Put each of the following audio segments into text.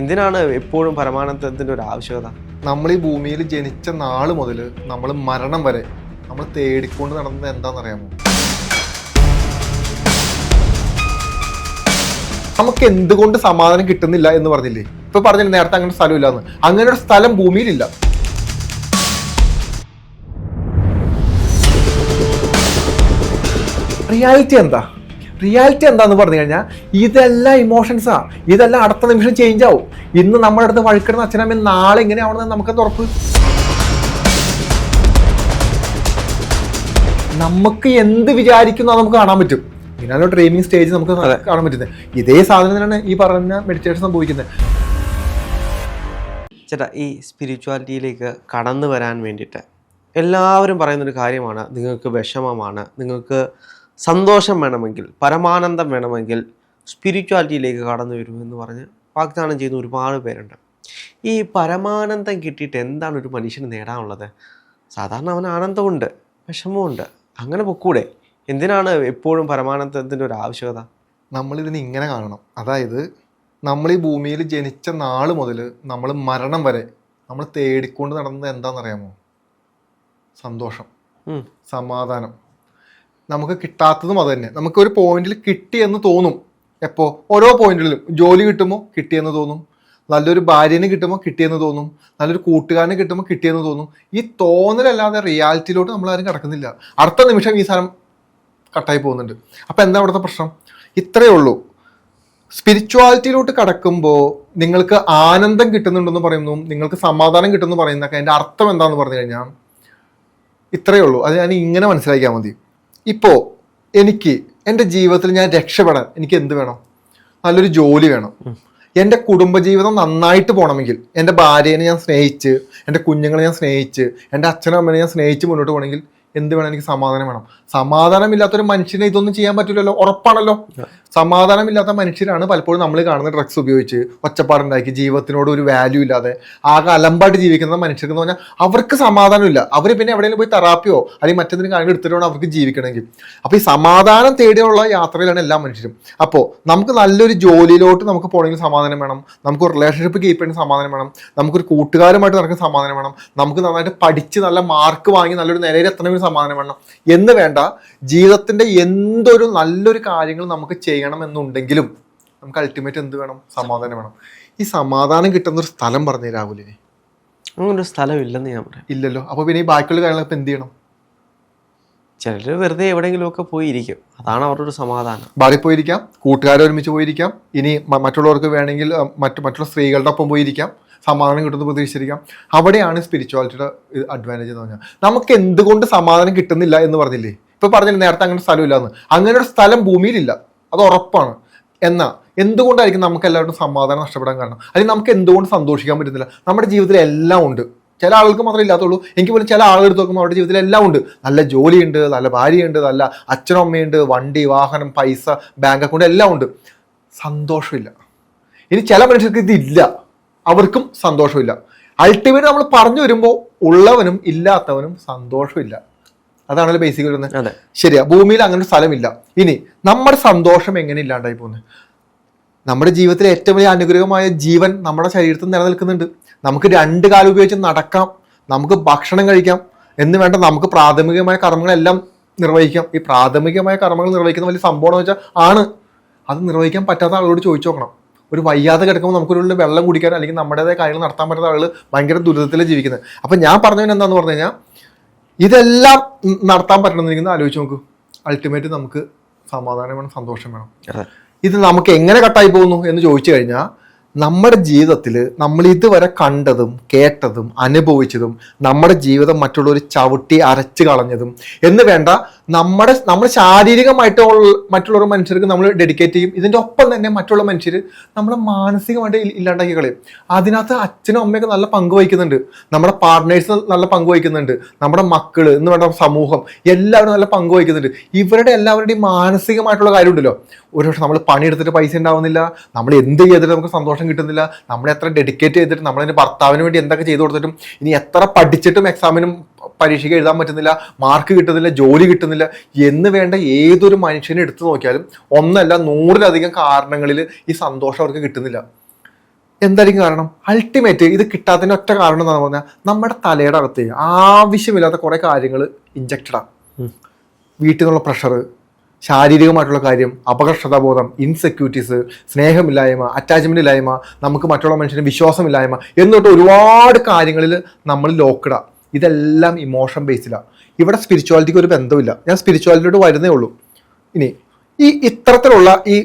എന്തിനാണ് എപ്പോഴും പരമാനന്ദത്തിന്റെ ഒരു ആവശ്യകത? നമ്മൾ ഈ ഭൂമിയിൽ ജനിച്ച നാൾ മുതൽ നമ്മൾ മരണം വരെ നമ്മൾ തേടിക്കൊണ്ട് നടന്നത് എന്താണെന്നറിയാമോ? നമുക്ക് എന്തുകൊണ്ട് സമാധാനം കിട്ടുന്നില്ല എന്ന് പറഞ്ഞില്ലേ? ഇപ്പൊ പറഞ്ഞില്ല നേരത്തെ അങ്ങനെ സ്ഥലമില്ല എന്ന് അങ്ങനെ ഒരു സ്ഥലം ഭൂമിയിലില്ല. റിയാലിറ്റി എന്താ? റിയാലിറ്റി എന്താന്ന് പറഞ്ഞു കഴിഞ്ഞാൽ ഇതെല്ലാം ഇമോഷൻസാ ഇതെല്ലാം അടുത്ത നിമിഷം ചേഞ്ച് ആവും. ഇന്ന് നമ്മുടെ അടുത്ത് വഴുക്കിടുന്ന അച്ഛനമ്മ നാളെ ഇങ്ങനെ ആവണമെന്ന് നമുക്ക് ഉറപ്പ്? നമുക്ക് എന്ത് വിചാരിക്കുന്നോ നമുക്ക് കാണാൻ പറ്റും. ഇങ്ങനെയുള്ള ട്രെയിനിങ് സ്റ്റേജ് നമുക്ക് കാണാൻ പറ്റുന്നത്. ഇതേ സാധനം തന്നെയാണ് ഈ പറഞ്ഞ മെഡിറ്റേഷൻ സംഭവിക്കുന്നത്. ചേട്ടാ ഈ സ്പിരിച്വാലിറ്റിയിലേക്ക് കടന്നു വരാൻ വേണ്ടിയിട്ട് എല്ലാവരും പറയുന്നൊരു കാര്യമാണ് നിങ്ങൾക്ക് വിഷമമാണ് നിങ്ങൾക്ക് സന്തോഷം വേണമെങ്കിൽ പരമാനന്ദം വേണമെങ്കിൽ സ്പിരിച്വാലിറ്റിയിലേക്ക് കടന്നു വരുമെന്ന് എന്ന് പറഞ്ഞ് വാഗ്ദാനം ചെയ്യുന്ന ഒരുപാട് പേരുണ്ട്. ഈ പരമാനന്ദം കിട്ടിയിട്ട് എന്താണ് ഒരു മനുഷ്യന് നേടാനുള്ളത്? സാധാരണ അവന് ആനന്ദമുണ്ട് വിഷമമുണ്ട് അങ്ങനെ പൊക്കൂടെ. എന്തിനാണ് എപ്പോഴും പരമാനന്ദത്തിന്റെ ഒരു ആവശ്യകത? നമ്മളിതിനെ ഇങ്ങനെ കാണണം. അതായത് നമ്മൾ ഈ ഭൂമിയിൽ ജനിച്ച നാൾ മുതൽ നമ്മൾ മരണം വരെ നമ്മൾ തേടിക്കൊണ്ട് നടന്നത് എന്താണെന്നറിയാമോ? സന്തോഷം. സമാധാനം. നമുക്ക് കിട്ടാത്തതും അത് തന്നെ. നമുക്ക് ഒരു പോയിന്റിൽ കിട്ടിയെന്ന് തോന്നും. എപ്പോൾ ഓരോ പോയിന്റിലും ജോലി കിട്ടുമ്പോൾ കിട്ടിയെന്ന് തോന്നും. നല്ലൊരു ഭാര്യനെ കിട്ടുമ്പോൾ കിട്ടിയെന്ന് തോന്നും. നല്ലൊരു കൂട്ടുകാരനെ കിട്ടുമ്പോൾ കിട്ടിയെന്ന് തോന്നും. ഈ തോന്നലല്ലാതെ റിയാലിറ്റിയിലോട്ട് നമ്മൾ ആരും കിടക്കുന്നില്ല. അടുത്ത നിമിഷം ഈ സാധനം കട്ടായി പോകുന്നുണ്ട്. അപ്പം എന്താ അവിടുത്തെ പ്രശ്നം? ഇത്രയേ ഉള്ളൂ. സ്പിരിച്വാലിറ്റിയിലോട്ട് കടക്കുമ്പോൾ നിങ്ങൾക്ക് ആനന്ദം കിട്ടുന്നുണ്ടെന്ന് പറയുന്നു. നിങ്ങൾക്ക് സമാധാനം കിട്ടുമെന്ന് പറയുന്നതൊക്കെ അതിന്റെ അർത്ഥം എന്താണെന്ന് പറഞ്ഞു കഴിഞ്ഞാൽ ഇത്രയേ ഉള്ളൂ. അത് ഞാൻ ഇങ്ങനെ മനസ്സിലാക്കിയാൽ മതി. ഇപ്പോൾ എനിക്ക് എന്റെ ജീവിതത്തിൽ ഞാൻ രക്ഷപ്പെടാൻ എനിക്ക് എന്ത് വേണം? നല്ലൊരു ജോലി വേണം. എന്റെ കുടുംബജീവിതം നന്നായിട്ട് പോകണമെങ്കിൽ എന്റെ ഭാര്യനെ ഞാൻ സ്നേഹിച്ച് എന്റെ കുഞ്ഞുങ്ങളെ ഞാൻ സ്നേഹിച്ച് എന്റെ അച്ഛനും അമ്മനെ ഞാൻ സ്നേഹിച്ച് മുന്നോട്ട് പോകണമെങ്കിൽ എന്ത് വേണം? എനിക്ക് സമാധാനം വേണം. സമാധാനമില്ലാത്തൊരു മനുഷ്യനെ ഇതൊന്നും ചെയ്യാൻ പറ്റില്ലല്ലോ ഉറപ്പാണല്ലോ. സമാധാനമില്ലാത്ത മനുഷ്യരാണ് പലപ്പോഴും നമ്മൾ കാണുന്ന ഡ്രഗ്സ് ഉപയോഗിച്ച് ഒച്ചപ്പാടുണ്ടാക്കി ജീവിതത്തിനോട് ഒരു വാല്യൂ ഇല്ലാതെ ആകെ അലമ്പായിട്ട് ജീവിക്കുന്ന മനുഷ്യർക്ക് എന്ന് പറഞ്ഞാൽ അവർക്ക് സമാധാനമില്ല. അവർ പിന്നെ എവിടെയെങ്കിലും പോയി തെറാപ്പിയോ അല്ലെങ്കിൽ മറ്റെന്തെങ്കിലും കാര്യങ്ങൾ എടുത്തിട്ടാണ് അവർക്ക് ജീവിക്കണമെങ്കിൽ. അപ്പോൾ ഈ സമാധാനം തേടിയുള്ള യാത്രയിലാണ് എല്ലാ മനുഷ്യരും. അപ്പോൾ നമുക്ക് നല്ലൊരു ജോലിയിലോട്ട് നമുക്ക് പോകണമെങ്കിൽ സമാധാനം വേണം. നമുക്ക് റിലേഷൻഷിപ്പ് കീപ്പ് ചെയ്യുന്ന സമാധാനം വേണം. നമുക്കൊരു കൂട്ടുകാരുമായിട്ട് നടക്കുന്ന സമാധാനം വേണം. നമുക്ക് നന്നായിട്ട് പഠിച്ച് നല്ല മാർക്ക് വാങ്ങി നല്ലൊരു നിലയിൽ എത്തണമെങ്കിൽ സമാധാനം വേണം. എന്ന് വേണ്ട. ജീവിതത്തിന്റെ എന്തൊരു നല്ലൊരു കാര്യങ്ങൾ നമുക്ക് ചെയ്യണമെന്നുണ്ടെങ്കിലും നമുക്ക് അൾട്ടിമേറ്റ് എന്ത് വേണം? സമാധാനം വേണം. ഈ സമാധാനം കിട്ടുന്ന ഒരു സ്ഥലം പറഞ്ഞു രാഹുലിന്. അങ്ങനൊരു സ്ഥലം ഇല്ലെന്ന് ഞാൻ പറയാം. ഇല്ലല്ലോ. അപ്പൊ പിന്നെ ഈ ബാക്കിയുള്ള കാര്യങ്ങൾ ഇപ്പൊ എന്ത് ചെയ്യണം? ചിലർ വെറുതെ എവിടെയെങ്കിലുമൊക്കെ പോയി ഇരിക്കും അതാണ് അവരുടെ ഒരു സമാധാനം. ബാറിൽ പോയിരിക്കാം കൂട്ടുകാരെ ഒരുമിച്ച് പോയിരിക്കാം ഇനി മറ്റുള്ളവർക്ക് വേണമെങ്കിൽ മറ്റു മറ്റുള്ള സ്ത്രീകളുടെ ഒപ്പം പോയിരിക്കാം സമാധാനം കിട്ടുന്ന പ്രതീക്ഷിച്ചിരിക്കാം. അവിടെയാണ് സ്പിരിച്വാലിറ്റിയുടെ അഡ്വാന്റേജ് എന്ന് പറഞ്ഞാൽ. നമുക്ക് എന്തുകൊണ്ട് സമാധാനം കിട്ടുന്നില്ല എന്ന് പറഞ്ഞില്ലേ? ഇപ്പൊ പറഞ്ഞില്ല നേരത്തെ അങ്ങനെ സ്ഥലമില്ല എന്ന് അങ്ങനെ ഒരു സ്ഥലം ഭൂമിയിലില്ല. അത് ഉറപ്പാണ് എന്നാൽ എന്തുകൊണ്ടായിരിക്കും നമുക്ക് എല്ലാവർക്കും സമാധാനം നഷ്ടപ്പെടാൻ കാരണം? അല്ലെങ്കിൽ നമുക്ക് എന്തുകൊണ്ട് സന്തോഷിക്കാൻ പറ്റുന്നില്ല? നമ്മുടെ ജീവിതത്തിൽ എല്ലാം ഉണ്ട്. ചില ആളുകൾക്ക് മാത്രമേ ഇല്ലാത്തുള്ളൂ. എനിക്ക് പോലും ചില ആളുകൾ നോക്കുമ്പോൾ അവരുടെ ജീവിതത്തിൽ എല്ലാം ഉണ്ട്. നല്ല ജോലിയുണ്ട് നല്ല ഭാര്യയുണ്ട് നല്ല അച്ഛനും അമ്മയുണ്ട് വണ്ടി വാഹനം പൈസ ബാങ്ക് അക്കൗണ്ട് എല്ലാം ഉണ്ട്. സന്തോഷമില്ല. ഇനി ചില മനുഷ്യർക്ക് ഇതില്ല അവർക്കും സന്തോഷമില്ല. അൾട്ടിമേറ്റ് നമ്മൾ പറഞ്ഞു വരുമ്പോൾ ഉള്ളവനും ഇല്ലാത്തവനും സന്തോഷമില്ല. അതാണല്ലോ ബേസിക് വരുന്നത്. ശരിയാ ഭൂമിയിൽ അങ്ങനെ സ്ഥലമില്ല. ഇനി നമ്മുടെ സന്തോഷം എങ്ങനെ ഇല്ലാണ്ടായി പോകുന്നത് നമ്മുടെ ജീവിതത്തിലെ ഏറ്റവും വലിയ അനുഗ്രഹമായ ജീവൻ നമ്മുടെ ശരീരത്തിൽ നിലനിൽക്കുന്നുണ്ട്. നമുക്ക് രണ്ട് കാലം ഉപയോഗിച്ച് നടക്കാം നമുക്ക് ഭക്ഷണം കഴിക്കാം എന്ന് വേണ്ട നമുക്ക് പ്രാഥമികമായ കർമ്മങ്ങളെല്ലാം നിർവഹിക്കാം. ഈ പ്രാഥമികമായ കർമ്മങ്ങൾ നിർവഹിക്കുന്ന വലിയ സംഭവം വെച്ചാൽ ആണ്. അത് നിർവഹിക്കാൻ പറ്റാത്ത ആളോട് ചോദിച്ചു നോക്കണം. ഒരു വയ്യാതെ കിടക്കുമ്പോൾ നമുക്കൊരു വെള്ളം കുടിക്കാൻ അല്ലെങ്കിൽ നമ്മുടേതായ കാര്യങ്ങൾ നടത്താൻ പറ്റാത്ത ആളുകൾ ഭയങ്കര ദുരിതത്തിലാണ് ജീവിക്കുന്നത്. അപ്പം ഞാൻ പറഞ്ഞതിന് എന്താണെന്ന് പറഞ്ഞു കഴിഞ്ഞാൽ ഇതെല്ലാം നടത്താൻ പറ്റണമെന്നിരിക്കുന്ന. ആലോചിച്ച് നോക്കൂ. അൾട്ടിമേറ്റ് നമുക്ക് സമാധാനം വേണം സന്തോഷം വേണം. ഇത് നമുക്ക് എങ്ങനെ കട്ടായി പോകുന്നു എന്ന് ചോദിച്ചു കഴിഞ്ഞാൽ നമ്മുടെ ജീവിതത്തിൽ നമ്മൾ ഇതുവരെ കണ്ടതും കേട്ടതും അനുഭവിച്ചതും നമ്മുടെ ജീവിതം മറ്റുള്ളവർ ചവിട്ടി അരച്ച് കളഞ്ഞതും എന്ന് വേണ്ട നമ്മുടെ നമ്മൾ ശാരീരികമായിട്ട് മറ്റുള്ളവർ മറ്റുള്ള മനുഷ്യർക്ക് നമ്മൾ ഡെഡിക്കേറ്റ് ചെയ്യും. ഇതിന്റെ ഒപ്പം തന്നെ മറ്റുള്ള മനുഷ്യർ നമ്മളെ മാനസികമായിട്ട് ഇല്ലാണ്ടാക്കി കളയും. അതിനകത്ത് അച്ഛനും അമ്മയൊക്കെ നല്ല പങ്ക് വഹിക്കുന്നുണ്ട്. നമ്മുടെ പാർട്ട്നേഴ്സ് നല്ല പങ്ക് വഹിക്കുന്നുണ്ട്. നമ്മുടെ മക്കൾ എന്ന് വേണ്ട സമൂഹം എല്ലാവരും നല്ല പങ്ക് വഹിക്കുന്നുണ്ട്. ഇവരുടെ എല്ലാവരുടെയും മാനസികമായിട്ടുള്ള കാര്യമുണ്ടല്ലോ. ഒരു പക്ഷെ നമ്മൾ പണിയെടുത്തിട്ട് പൈസ ഉണ്ടാവുന്നില്ല. നമ്മൾ എന്ത് ചെയ്തിട്ട് നമുക്ക് സന്തോഷം കിട്ടുന്നില്ല. നമ്മൾ എത്ര ഡെഡിക്കേറ്റ് ചെയ്തിട്ട് നമ്മളതിന്റെ ഭർത്താവിന് വേണ്ടി എന്തൊക്കെ ചെയ്തു കൊടുത്തിട്ടും ഇനി എത്ര പഠിച്ചിട്ടും എക്സാമിനും പരീക്ഷയ്ക്ക് എഴുതാൻ പറ്റുന്നില്ല മാർക്ക് കിട്ടുന്നില്ല ജോലി കിട്ടുന്നില്ല. എന്ന് വേണ്ട ഏതൊരു മനുഷ്യനെ എടുത്തു നോക്കിയാലും ഒന്നല്ല നൂറിലധികം കാരണങ്ങളിൽ ഈ സന്തോഷം അവർക്ക് കിട്ടുന്നില്ല. എന്തായിരിക്കും കാരണം? അൾട്ടിമേറ്റ് ഇത് കിട്ടാത്തതിന്റെ ഒറ്റ കാരണം എന്താണെന്ന് പറഞ്ഞാൽ നമ്മുടെ തലയുടെ അകത്ത് ആവശ്യമില്ലാത്ത കുറേ കാര്യങ്ങൾ ഇഞ്ചക്റ്റഡാണ് വീട്ടിൽ നിന്നുള്ള പ്രഷർ ശാരീരികമായിട്ടുള്ള കാര്യം അപകർഷതാബോധം ഇൻസെക്യൂരിറ്റീസ് സ്നേഹമില്ലായ്മ അറ്റാച്ച്മെന്റ് ഇല്ലായ്മ നമുക്ക് മറ്റുള്ള മനുഷ്യന് വിശ്വാസമില്ലായ്മ എന്നിട്ട് ഒരുപാട് കാര്യങ്ങളിൽ നമ്മൾ ലോക്കഡാ ഇതെല്ലാം ഇമോഷൻ ബേസിലാണ് ഇവിടെ സ്പിരിച്വാലിറ്റിക്ക് ഒരു ബന്ധമില്ല ഞാൻ സ്പിരിച്വാലിറ്റിയോട് വരുന്നേ ഉള്ളൂ. ഇനി ഈ ഇത്തരത്തിലുള്ള ഈ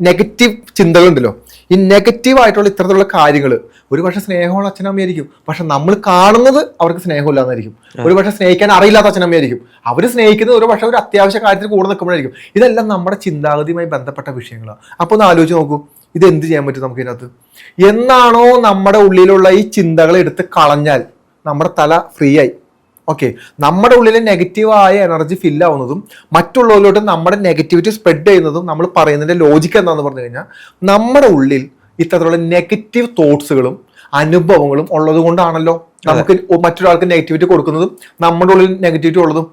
നെഗറ്റീവ് ചിന്തകളുണ്ടല്ലോ. ഈ നെഗറ്റീവ് ആയിട്ടുള്ള ഇത്തരത്തിലുള്ള കാര്യങ്ങൾ ഒരു പക്ഷേ സ്നേഹമുള്ള അച്ഛനമ്മയായിരിക്കും. പക്ഷെ നമ്മൾ കാണുന്നത് അവർക്ക് സ്നേഹമില്ലാന്നായിരിക്കും. ഒരു പക്ഷേ സ്നേഹിക്കാൻ അറിയില്ലാത്ത അച്ഛനമ്മയായിരിക്കും. അവർ സ്നേഹിക്കുന്നത് ഒരു പക്ഷേ ഒരു അത്യാവശ്യ കാര്യത്തിൽ കൂടെ നിൽക്കുമ്പോഴായിരിക്കും. ഇതെല്ലാം നമ്മുടെ ചിന്താഗതിയുമായി ബന്ധപ്പെട്ട വിഷയങ്ങളാണ് അപ്പോൾ ഒന്ന് ആലോചിച്ച് നോക്കൂ. ഇത് എന്ത് ചെയ്യാൻ പറ്റും നമുക്ക് ഇതിനകത്ത്? എന്നാണോ നമ്മുടെ ഉള്ളിലുള്ള ഈ ചിന്തകളെ എടുത്ത് കളഞ്ഞാൽ നമ്മുടെ തല ഫ്രീ ആയി? ഓക്കെ നമ്മുടെ ഉള്ളിൽ നെഗറ്റീവായ എനർജി ഫിൽ ആവുന്നതും മറ്റുള്ളവരിലോട്ട് നമ്മുടെ നെഗറ്റിവിറ്റി സ്പ്രെഡ് ചെയ്യുന്നതും നമ്മൾ പറയുന്നതിന്റെ ലോജിക്ക് എന്താണെന്ന് പറഞ്ഞു കഴിഞ്ഞാൽ നമ്മുടെ ഉള്ളിൽ ഇത്തരത്തിലുള്ള നെഗറ്റീവ് തോട്ട്സുകളും അനുഭവങ്ങളും ഉള്ളത് കൊണ്ടാണല്ലോ നമുക്ക് മറ്റൊരാൾക്ക് നെഗറ്റിവിറ്റി കൊടുക്കുന്നതും നമ്മുടെ ഉള്ളിൽ നെഗറ്റിവിറ്റി ഉള്ളതും.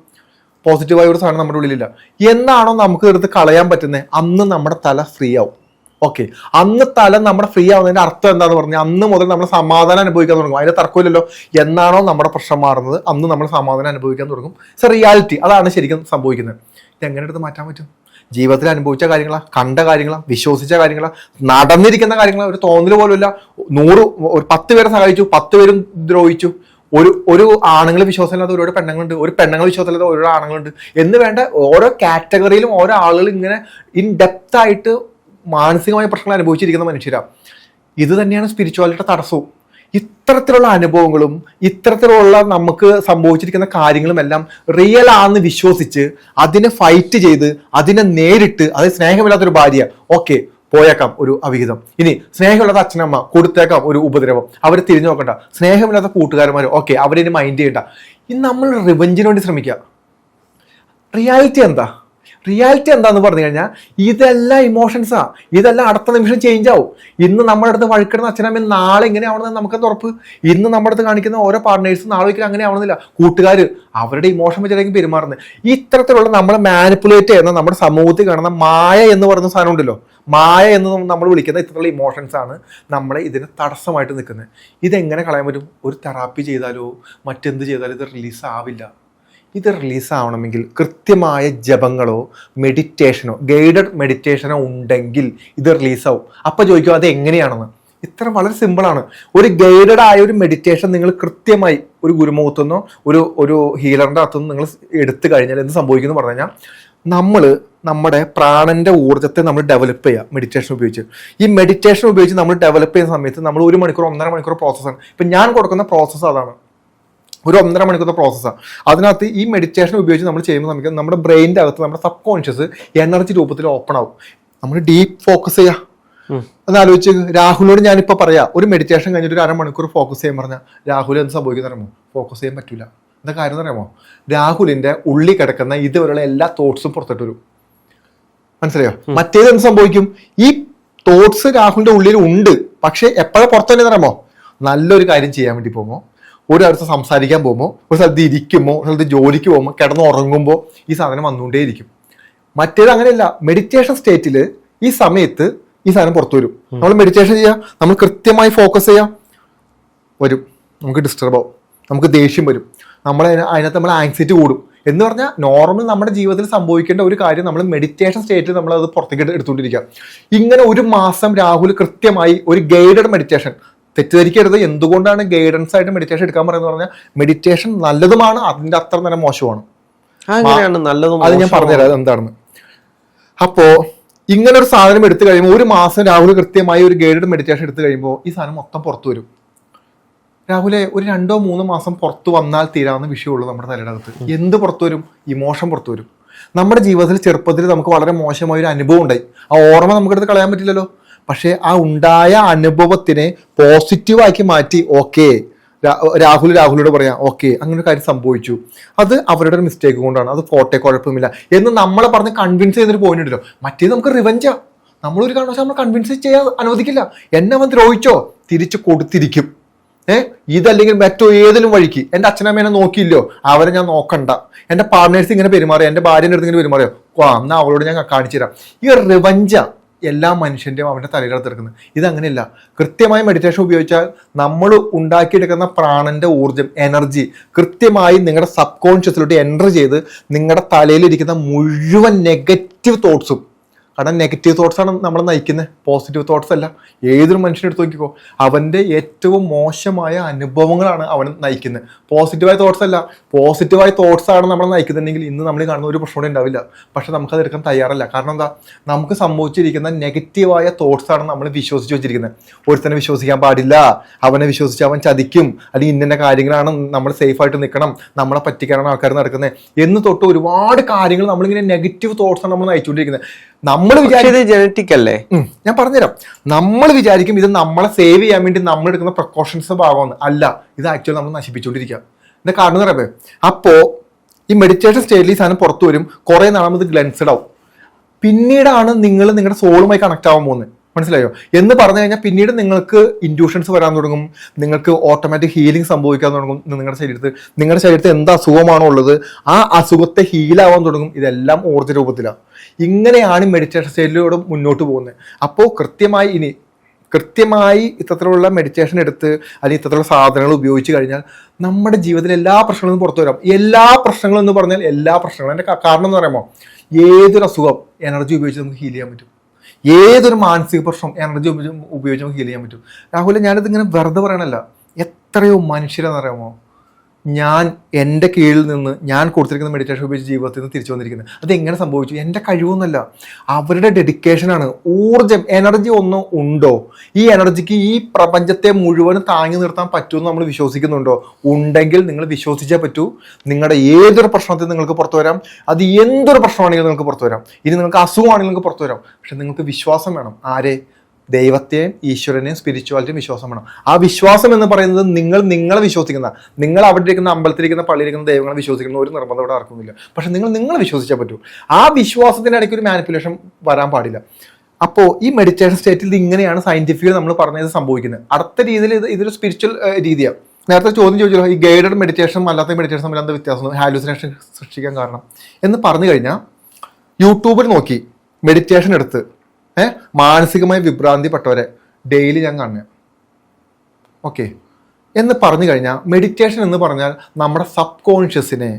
പോസിറ്റീവായ ഒരു സാധനം നമ്മുടെ ഉള്ളിലില്ല. എന്നാണോ നമുക്ക് എടുത്ത് കളയാൻ പറ്റുന്നത് അന്ന് നമ്മുടെ തല ഫ്രീ ആവും. ഓക്കെ അന്ന് തല നമ്മുടെ ഫ്രീ ആവുന്നതിന്റെ അർത്ഥം എന്താന്ന് പറഞ്ഞാൽ അന്ന് മുതൽ നമ്മൾ സമാധാനം അനുഭവിക്കാൻ തുടങ്ങും. അതിന്റെ തർക്കമില്ലല്ലോ. എന്നാണോ നമ്മുടെ പ്രശ്നം മാറുന്നത് അന്ന് നമ്മൾ സമാധാനം അനുഭവിക്കാൻ തുടങ്ങും. സർ റിയാലിറ്റി അതാണ് ശരിക്കും സംഭവിക്കുന്നത്. ഇത് എങ്ങനെ എടുത്ത് മാറ്റാൻ പറ്റും? ജീവിതത്തിൽ അനുഭവിച്ച കാര്യങ്ങളാ കണ്ട കാര്യങ്ങളാ വിശ്വസിച്ച കാര്യങ്ങളാ നടന്നിരിക്കുന്ന കാര്യങ്ങളാ ഒരു തോന്നൽ പോലുമില്ല. നൂറ് ഒരു പത്ത് പേരെ സഹായിച്ചു പത്ത് പേരും ദ്രോഹിച്ചു. ഒരു ഒരു ആണുങ്ങൾ വിശ്വാസമില്ലാത്ത ഒരുപാട് പെണ്ണുങ്ങളുണ്ട്. ഒരു പെണ്ണുങ്ങൾ വിശ്വാസമില്ലാത്ത ഒരുപാട് ആണുങ്ങളുണ്ട്. എന്ന് വേണ്ട ഓരോ കാറ്റഗറിയിലും ഓരോ ആളുകൾ ഇങ്ങനെ ഇൻ ഡെപ്ത് ആയിട്ട് മാനസികമായ പ്രശ്നങ്ങൾ അനുഭവിച്ചിരിക്കുന്ന മനുഷ്യരാണ് ഇത് തന്നെയാണ് സ്പിരിച്വാലിറ്റിയുടെ തടസ്സവും. ഇത്തരത്തിലുള്ള അനുഭവങ്ങളും ഇത്തരത്തിലുള്ള നമുക്ക് സംഭവിച്ചിരിക്കുന്ന കാര്യങ്ങളും എല്ലാം റിയൽ ആണെന്ന് വിശ്വസിച്ച് അതിനെ ഫൈറ്റ് ചെയ്ത് അതിനെ നേരിട്ട് അത് സ്നേഹമില്ലാത്തൊരു ഭാര്യ. ഓക്കെ പോയേക്കാം ഒരു അവിഹിതം. ഇനി സ്നേഹമില്ലാത്ത അച്ഛനമ്മ കൊടുത്തേക്കാം ഒരു ഉപദ്രവം. അവർ തിരിഞ്ഞു നോക്കണ്ട. സ്നേഹമില്ലാത്ത കൂട്ടുകാരന്മാർ ഓക്കെ അവരെ മൈൻഡ് ചെയ്യണ്ട. ഇനി നമ്മൾ റിവഞ്ചിന് വേണ്ടി ശ്രമിക്കുക റിയാലിറ്റി എന്താ? റിയാലിറ്റി എന്താന്ന് പറഞ്ഞു കഴിഞ്ഞാൽ ഇതെല്ലാം ഇമോഷൻസാ ഇതെല്ലാം അടുത്ത നിമിഷം ചേഞ്ച് ആവും. ഇന്ന് നമ്മുടെ അടുത്ത് വഴുക്കിടുന്ന അച്ഛനമ്മ നാളെ ഇങ്ങനെ ആവണമെന്ന് നമുക്ക് ഉറപ്പ്? ഇന്ന് നമ്മുടെ അടുത്ത് കാണിക്കുന്ന ഓരോ പാർട്ട്നേഴ്സ് നാളെ ഒരിക്കലും അങ്ങനെ ആവണമെന്നില്ല. കൂട്ടുകാർ അവരുടെ ഇമോഷൻ വെച്ചിട്ടായിരിക്കും പെരുമാറുന്നത് ഇത്തരത്തിലുള്ള നമ്മൾ മാനിപ്പുലേറ്റ് ചെയ്യുന്ന നമ്മുടെ സമൂഹത്തിൽ കാണുന്ന മായ എന്ന് പറയുന്ന സാധനം ഉണ്ടല്ലോ. മായ എന്ന് നമ്മൾ വിളിക്കുന്ന ഇത്തരത്തിലുള്ള ഇമോഷൻസ് ആണ് നമ്മളെ ഇതിന് തടസ്സമായിട്ട് നിൽക്കുന്നത് ഇതെങ്ങനെ കളയാൻ പറ്റും? ഒരു തെറാപ്പി ചെയ്താലോ? മറ്റെന്ത് ചെയ്താലോ ഇത് റിലീസ് ആവില്ല. ഇത് റിലീസ് ആവണമെങ്കിൽ കൃത്യമായ ജപങ്ങളോ മെഡിറ്റേഷനോ ഗൈഡഡ് മെഡിറ്റേഷനോ ഉണ്ടെങ്കിൽ ഇത് റിലീസാവും. അപ്പോൾ ചോദിക്കും അത് എങ്ങനെയാണെന്ന്? ഇത്ര വളരെ സിമ്പിളാണ് ഒരു ഗൈഡഡ് ആയ ഒരു മെഡിറ്റേഷൻ നിങ്ങൾ കൃത്യമായി ഒരു ഗുരുമുഖത്തുനിന്നോ ഒരു ഒരു ഹീലറിന്റെ അകത്തുനിന്ന് നിങ്ങൾ എടുത്തു കഴിഞ്ഞാൽ എന്ത് സംഭവിക്കുന്നു പറഞ്ഞു കഴിഞ്ഞാൽ നമ്മൾ നമ്മുടെ പ്രാണന്റെ ഊർജത്തെ നമ്മൾ ഡെവലപ്പ് ചെയ്യുക മെഡിറ്റേഷൻ ഉപയോഗിച്ച്. ഈ മെഡിറ്റേഷൻ ഉപയോഗിച്ച് നമ്മൾ ഡെവലപ്പ് ചെയ്യുന്ന സമയത്ത് നമ്മൾ ഒരു മണിക്കൂർ ഒന്നര മണിക്കൂർ പ്രോസസ്സാണ് ഇപ്പം ഞാൻ കൊടുക്കുന്ന പ്രോസസ്സ് അതാണ്. ഒരു ഒന്നര മണിക്കൂർ പ്രോസസ്സാണ് അതിനകത്ത് ഈ മെഡിറ്റേഷൻ ഉപയോഗിച്ച് നമ്മൾ ചെയ്യുമ്പോൾ നമുക്ക് നമ്മുടെ ബ്രെയിന്റെ അകത്ത് നമ്മുടെ സബ് കോൺഷ്യസ് എനർജി രൂപത്തിൽ ഓപ്പൺ ആവും. നമ്മൾ ഡീപ്പ് ഫോക്കസ് ചെയ്യുക എന്നാലോചിച്ച് ആലോചിച്ച് രാഹുലിനോട് ഞാനിപ്പോൾ പറയാം ഒരു മെഡിറ്റേഷൻ കഴിഞ്ഞിട്ട് ഒരു അരമണിക്കൂർ ഫോക്കസ് ചെയ്യാൻ പറഞ്ഞാൽ രാഹുൽ എന്ത് സംഭവിക്കുന്ന അറിയാമോ? ഫോക്കസ് ചെയ്യാൻ പറ്റില്ല എന്താ കാര്യം എന്ന് അറിയാമോ? രാഹുലിന്റെ ഉള്ളി കിടക്കുന്ന ഇതുവരെയുള്ള എല്ലാ തോട്ട്സും പുറത്തിട്ട് വരും. മനസ്സിലായോ? മറ്റേത് എന്ത് സംഭവിക്കും? ഈ തോട്ട്സ് രാഹുലിന്റെ ഉള്ളിൽ ഉണ്ട് പക്ഷെ എപ്പോഴും പുറത്തു തന്നെ അറിയാമോ? നല്ലൊരു കാര്യം ചെയ്യാൻ വേണ്ടി പോകുമ്പോൾ ഒരു അടുത്ത് സംസാരിക്കാൻ പോകുമ്പോൾ ഒരു സ്ഥലത്ത് ഇരിക്കുമ്പോൾ ഒരു സ്ഥലത്ത് ജോലിക്ക് പോകുമ്പോൾ കിടന്ന് ഉറങ്ങുമ്പോൾ ഈ സാധനം വന്നുകൊണ്ടേയിരിക്കും. മറ്റേത് അങ്ങനെയല്ല മെഡിറ്റേഷൻ സ്റ്റേറ്റിൽ ഈ സമയത്ത് ഈ സാധനം പുറത്തു വരും. നമ്മൾ മെഡിറ്റേഷൻ ചെയ്യാം നമ്മൾ കൃത്യമായി ഫോക്കസ് ചെയ്യാം വരും. നമുക്ക് ഡിസ്റ്റർബ് ആവും. നമുക്ക് ദേഷ്യം വരും. നമ്മൾ അതിനകത്ത് നമ്മൾ ആങ്സൈറ്റി കൂടും. എന്ന് പറഞ്ഞാൽ നോർമൽ നമ്മുടെ ജീവിതത്തിൽ സംഭവിക്കേണ്ട ഒരു കാര്യം നമ്മൾ മെഡിറ്റേഷൻ സ്റ്റേറ്റിൽ നമ്മൾ അത് പുറത്തേക്ക് എടു- എടുത്തുകൊണ്ടിരിക്കുക. ഇങ്ങനെ ഒരു മാസം രാഹുൽ കൃത്യമായി ഒരു ഗൈഡഡ് മെഡിറ്റേഷൻ തെറ്റിദ്ധരിക്കരുത്. എന്തുകൊണ്ടാണ് ഗൈഡൻസ് ആയിട്ട് മെഡിറ്റേഷൻ എടുക്കാൻ പറയുന്നത് പറഞ്ഞാൽ മെഡിറ്റേഷൻ നല്ലതുമാണ് അതിന്റെ അത്ര നേരം മോശമാണ്. അങ്ങനെയാണ്. നല്ലതും അത് ഞാൻ. പറഞ്ഞുതരാം. എന്താണെന്ന്. അപ്പോ ഇങ്ങനെ ഒരു സാധനം എടുത്തു കഴിയുമ്പോൾ ഒരു മാസം രാഹുൽ കൃത്യമായി ഒരു ഗൈഡഡ് മെഡിറ്റേഷൻ എടുത്തു കഴിയുമ്പോൾ ഈ സാധനം മൊത്തം പുറത്തു വരും. രാഹുലെ ഒരു രണ്ടോ മൂന്നോ മാസം പുറത്തു വന്നാൽ തീരാവുന്ന വിഷയമുള്ളൂ നമ്മുടെ തലയുടെ അകത്ത് എന്ത് പുറത്തു വരും? ഇമോഷൻ പുറത്തു വരും. നമ്മുടെ ജീവിതത്തിൽ ചെറുപ്പത്തിൽ നമുക്ക് വളരെ മോശമായ ഒരു അനുഭവം ഉണ്ടായി. ആ ഓർമ്മ നമുക്കെടുത്ത് കളയാൻ പറ്റില്ലല്ലോ. പക്ഷേ ആ ഉണ്ടായ അനുഭവത്തിനെ പോസിറ്റീവാക്കി മാറ്റി ഓക്കെ രാഹുൽ രാഹുലോട് പറയാം ഓക്കെ അങ്ങനെ ഒരു കാര്യം സംഭവിച്ചു. അത് അവരുടെ ഒരു മിസ്റ്റേക്ക് കൊണ്ടാണ്. അത് പോട്ടെ കുഴപ്പമില്ല. എന്ന് നമ്മളെ പറഞ്ഞ് കൺവിൻസ് ചെയ്യുന്നൊരു പോയിന്റ് ഉണ്ടല്ലോ. മറ്റേത് നമുക്ക് റിവഞ്ചാ നമ്മളൊരു കാരണവശാൽ നമ്മൾ കൺവിൻസ് ചെയ്യാൻ അനുവദിക്കില്ല. എന്നെ അവൻ ദ്രോഹിച്ചോ? തിരിച്ചു കൊടുത്തിരിക്കും. ഏഹ് ഇതല്ലെങ്കിൽ മറ്റോ ഏതെങ്കിലും വഴിക്ക്. എന്റെ അച്ഛനമ്മേനെ നോക്കിയില്ലോ. അവരെ ഞാൻ നോക്കണ്ട. എന്റെ പാർട്ട്നേഴ്സ് ഇങ്ങനെ പെരുമാറിയോ? എന്റെ ഭാര്യന്റെ അടുത്ത് ഇങ്ങനെ പെരുമാറിയോ? ആ എന്നാ അവളോട് ഞാൻ കാണിച്ചു തരാം. ഈ റിവഞ്ച എല്ലാ മനുഷ്യന്റെയും അവന്റെ തലയിലെടുത്തെടുക്കുന്നത് ഇതങ്ങനെയല്ല. കൃത്യമായി മെഡിറ്റേഷൻ ഉപയോഗിച്ചാൽ നമ്മൾ ഉണ്ടാക്കിയെടുക്കുന്ന പ്രാണന്റെ ഊർജം എനർജി കൃത്യമായി നിങ്ങളുടെ സബ് കോൺഷ്യസിലോട്ട് എന്റർ ചെയ്ത് നിങ്ങളുടെ തലയിലിരിക്കുന്ന മുഴുവൻ നെഗറ്റീവ് തോട്ട്സും കാരണം നെഗറ്റീവ് തോട്ട്സ് ആണ് നമ്മൾ നയിക്കുന്നത് പോസിറ്റീവ് തോട്ട്സ് അല്ല. ഏതൊരു മനുഷ്യനെടുത്ത് നോക്കിക്കോ അവന്റെ ഏറ്റവും മോശമായ അനുഭവങ്ങളാണ് അവൻ നയിക്കുന്നത് പോസിറ്റീവായ തോട്ട്സ് അല്ല. പോസിറ്റീവായ തോട്ട്സ് ആണ് നമ്മൾ നയിക്കുന്നുണ്ടെങ്കിൽ ഇന്ന് നമ്മൾ കാണുന്ന ഒരു പ്രശ്നം ഉണ്ടാവില്ല. പക്ഷെ നമുക്കത് എടുക്കാൻ തയ്യാറല്ല. കാരണം എന്താ? നമുക്ക് സംഭവിച്ചിരിക്കുന്ന നെഗറ്റീവായ തോട്ട്സ് ആണ് നമ്മൾ വിശ്വസിച്ച് വെച്ചിരിക്കുന്നത് ഒരുത്തനെ വിശ്വസിക്കാൻ പാടില്ല. അവനെ വിശ്വസിച്ച് അവൻ ചതിക്കും. അല്ലെങ്കിൽ ഇന്ന കാര്യങ്ങളാണ് നമ്മൾ സേഫായിട്ട് നിൽക്കണം നമ്മളെ പറ്റിക്കാനാണ് ആൾക്കാർ നടക്കുന്നത് എന്ന് തൊട്ട് ഒരുപാട് കാര്യങ്ങൾ നമ്മളിങ്ങനെ നെഗറ്റീവ് തോട്ട്സ് ആണ് നമ്മൾ നയിച്ചുകൊണ്ടിരിക്കുന്നത് നമ്മൾ വിചാരിച്ചത് ജനറ്റിക് അല്ലേ? ഞാൻ പറഞ്ഞുതരാം. നമ്മൾ വിചാരിക്കും ഇത് നമ്മളെ സേവ് ചെയ്യാൻ വേണ്ടി നമ്മൾ എടുക്കുന്ന പ്രിക്കോഷൻസ് ഭാഗമാണ് അല്ല ഇത് ആക്ച്വലി നമ്മൾ നശിപ്പിച്ചുകൊണ്ടിരിക്കുക. എന്താ കാരണം എന്ന് പറയുമ്പോൾ അപ്പോ ഈ മെഡിറ്റേഷൻ സ്റ്റേറ്റിൽ ഈ സാധനം പുറത്തു വരും. കുറെ നാളുമ്പോൾ ഇത് ഗ്ലെൻസഡ് ആവും. പിന്നീടാണ് നിങ്ങൾ നിങ്ങളുടെ സോളുമായി കണക്ട് ആവാൻ പോകുന്നത്. മനസ്സിലായോ? എന്ന് പറഞ്ഞു കഴിഞ്ഞാൽ പിന്നീട് നിങ്ങൾക്ക് ഇൻഡ്യൂഷൻസ് വരാൻ തുടങ്ങും. നിങ്ങൾക്ക് ഓട്ടോമാറ്റിക് ഹീലിംഗ് സംഭവിക്കാൻ തുടങ്ങും നിങ്ങളുടെ ശരീരത്തിൽ. നിങ്ങളുടെ ശരീരത്തിൽ എന്ത് അസുഖമാണോ ഉള്ളത് ആ അസുഖത്തെ ഹീലാവാൻ തുടങ്ങും. ഇതെല്ലാം ഊർജ രൂപത്തിലാണ് ഇങ്ങനെയാണ് മെഡിറ്റേഷൻ സ്റ്റൈലിലൂടെ മുന്നോട്ട് പോകുന്നത്. അപ്പോൾ കൃത്യമായി ഇനി കൃത്യമായി ഇത്തരത്തിലുള്ള മെഡിറ്റേഷൻ എടുത്ത് അല്ലെങ്കിൽ ഇത്തരത്തിലുള്ള സാധനങ്ങൾ ഉപയോഗിച്ച് കഴിഞ്ഞാൽ നമ്മുടെ ജീവിതത്തിൽ എല്ലാ പ്രശ്നങ്ങളും പുറത്തു വരാം. എല്ലാ പ്രശ്നങ്ങളും എന്ന് പറഞ്ഞാൽ എല്ലാ പ്രശ്നങ്ങളും. എന്റെ കാരണം എന്ന് പറയുമ്പോൾ ഏതൊരു അസുഖം എനർജി ഉപയോഗിച്ച് നമുക്ക് ഹീൽ ചെയ്യാൻ പറ്റും. ഏതൊരു മാനസിക പ്രശ്നം എനർജി ഉപയോഗിച്ച് നമുക്ക് ഹീൽ ചെയ്യാൻ പറ്റും. രാഹുലെ ഞാനിത് ഇങ്ങനെ വെറുതെ പറയണല്ല. എത്രയോ മനുഷ്യരെന്ന് അറിയാമോ? ഞാൻ എന്റെ കീഴിൽ നിന്ന് ഞാൻ കൊടുത്തിരിക്കുന്ന മെഡിറ്റേഷൻ ഉപയോഗിച്ച് ജീവിതത്തിൽ നിന്ന് തിരിച്ചു വന്നിരിക്കുന്നത്. അത് എങ്ങനെ സംഭവിച്ചു? എന്റെ കഴിവൊന്നുമല്ല. അവരുടെ ഡെഡിക്കേഷനാണ് ഊർജം എനർജി ഒന്നും ഉണ്ടോ? ഈ എനർജിക്ക് ഈ പ്രപഞ്ചത്തെ മുഴുവൻ താങ്ങി നിർത്താൻ പറ്റുമെന്ന് നമ്മൾ വിശ്വസിക്കുന്നുണ്ടോ? ഉണ്ടെങ്കിൽ നിങ്ങൾ വിശ്വസിച്ചേ പറ്റൂ. നിങ്ങളുടെ ഏതൊരു പ്രശ്നത്തിൽ നിങ്ങൾക്ക് പുറത്തു വരാം. അത് എന്തൊരു പ്രശ്നമാണെങ്കിലും നിങ്ങൾക്ക് പുറത്തു വരാം. ഇനി നിങ്ങൾക്ക് അസുഖമാണെങ്കിലും നിങ്ങൾക്ക് പുറത്തു വരാം. പക്ഷെ നിങ്ങൾക്ക് വിശ്വാസം വേണം. ആരെ? ദൈവത്തെയും ഈശ്വരനെയും സ്പിരിച്വാലിറ്റിയും വിശ്വാസം വേണം. ആ വിശ്വാസം എന്ന് പറയുന്നത് നിങ്ങൾ നിങ്ങളെ വിശ്വസിക്കുന്ന നിങ്ങൾ അവിടെ ഇരിക്കുന്ന അമ്പലത്തിലിരിക്കുന്ന പള്ളിയിരിക്കുന്ന ദൈവങ്ങളെ വിശ്വസിക്കുന്ന ഒരു നിർബന്ധം ഇവിടെ ആർക്കുമില്ല പക്ഷെ നിങ്ങൾ നിങ്ങളെ വിശ്വസിച്ചേ പറ്റൂ. ആ വിശ്വാസത്തിന്റെ ഇടയ്ക്ക് ഒരു മാനിപ്പുലേഷൻ വരാൻ പാടില്ല. അപ്പോൾ ഈ മെഡിറ്റേഷൻ സ്റ്റേറ്റിൽ ഇങ്ങനെയാണ് സയന്റിഫിക്കലി നമ്മൾ പറഞ്ഞത് സംഭവിക്കുന്നത്. അടുത്ത രീതിയിൽ ഇത് ഇതൊരു സ്പിരിച്വൽ രീതിയാണ് നേരത്തെ ചോദ്യം ചോദിച്ചല്ലോ ഈ ഗൈഡഡ് മെഡിറ്റേഷൻ അല്ലാത്ത മെഡിറ്റേഷൻ തമ്മിൽ എന്താ വ്യത്യാസം? ഹാലുസിനേഷൻ സൃഷ്ടിക്കാൻ കാരണം. എന്ന് പറഞ്ഞു കഴിഞ്ഞാൽ യൂട്യൂബിൽ നോക്കി മെഡിറ്റേഷൻ എടുത്ത് ഏഹ് മാനസികമായി വിഭ്രാന്തി പെട്ടവരെ ഡെയിലി ഞാൻ കാണുക ഓക്കെ എന്ന് പറഞ്ഞു കഴിഞ്ഞാൽ മെഡിറ്റേഷൻ എന്ന് പറഞ്ഞാൽ നമ്മുടെ സബ് കോൺഷ്യസിനെ